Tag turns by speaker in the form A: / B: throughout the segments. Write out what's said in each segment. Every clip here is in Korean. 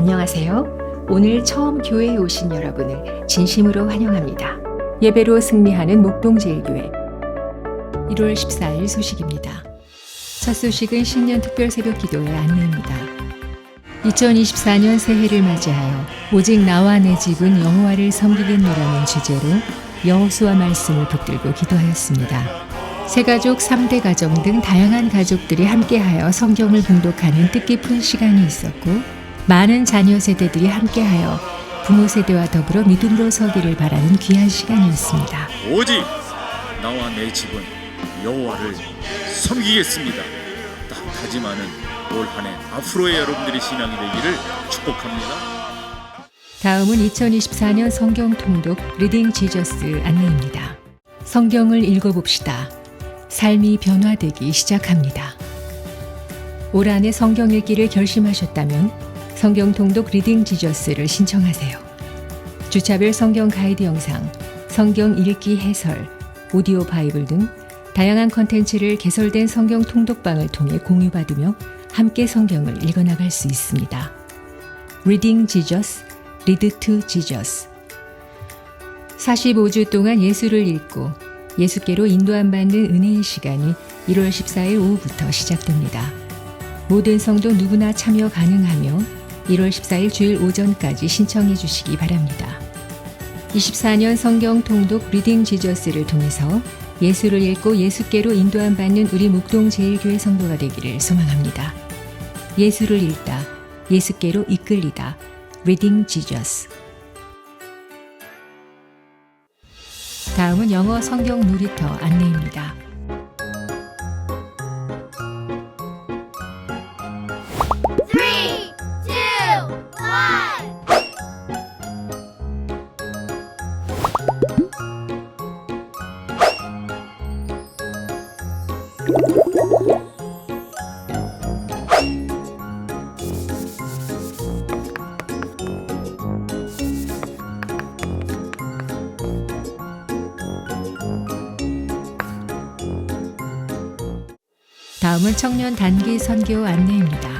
A: 안녕하세요. 오늘 처음 교회에 오신 여러분을 진심으로 환영합니다. 예배로 승리하는 목동제일교회 1월 14일 소식입니다. 첫 소식은 신년 특별 새벽 기도의 안내입니다. 2024년 새해를 맞이하여 오직 나와 내 집은 여호와를 섬기겠노라는 주제로 여호수아 말씀을 붙들고 기도하였습니다. 새가족, 3대 가정 등 다양한 가족들이 함께하여 성경을 봉독하는 뜻깊은 시간이 있었고 많은 자녀 세대들이 함께하여 부모 세대와 더불어 믿음으로 서기를 바라는 귀한 시간이었습니다.
B: 오직 나와 내 집은 여호와를 섬기겠습니다. 딱하지만은 올 한해 앞으로의 여러분들의 신앙이 되기를 축복합니다.
A: 다음은 2024년 성경 통독 리딩 지저스 안내입니다. 성경을 읽어봅시다. 삶이 변화되기 시작합니다. 올 한해 성경 읽기를 결심하셨다면 성경 통독 리딩 지저스를 신청하세요. 주차별 성경 가이드 영상, 성경 읽기 해설, 오디오 바이블 등 다양한 컨텐츠를 개설된 성경 통독방을 통해 공유받으며 함께 성경을 읽어나갈 수 있습니다. Reading Jesus, Read to Jesus 45주 동안 예수를 읽고 예수께로 인도함 받는 은혜의 시간이 1월 14일 오후부터 시작됩니다. 모든 성도 누구나 참여 가능하며 1월 14일 주일 오전까지 신청해 주시기 바랍니다. 24년 성경 통독 리딩 지저스를 통해서 예수를 읽고 예수께로 인도함 받는 우리 목동 제일교회 성도가 되기를 소망합니다. 예수를 읽다, 예수께로 이끌리다. Reading Jesus. 다음은 영어 성경 놀이터 안내입니다. 다음은 청년 단기 선교 안내입니다.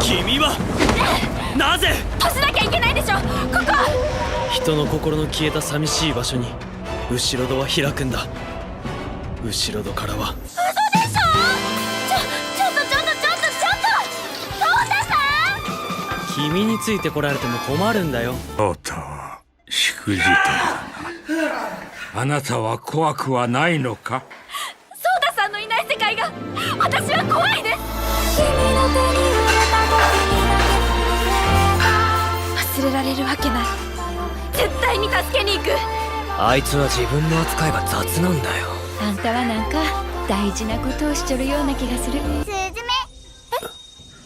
C: 君はなぜ？
D: 閉じなきゃいけないでしょ。ここ。
C: 人の心の消えた寂しい場所に後ろ戸は開くんだ。後ろ戸からは
D: ちょ。ちょっとちょっとちょっとちょっと。そうださん。
C: 君についてこられても困るんだよ。
E: とうとうしくじったなあなたは怖くはないのか？
D: 私は怖いです。忘れられるわけない。絶対に助けに行く。
C: あいつは自分の扱いが雑なんだよ。
D: あんたはなんか大事なことをしちょるような気がする。スズメ。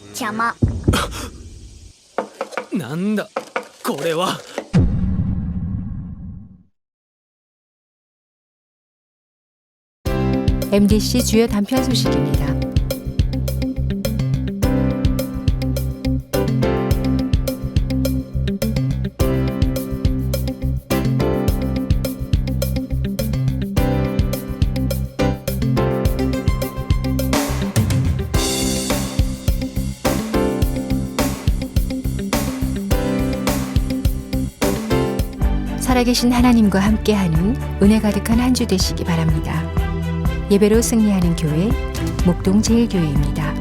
D: 邪魔。
C: なんだ？これは
A: MDC 주요 단편 소식입니다. 살아계신 하나님과 함께하는 은혜 가득한 한 주 되시기 바랍니다. 예배로 승리하는 교회 목동 제일교회입니다.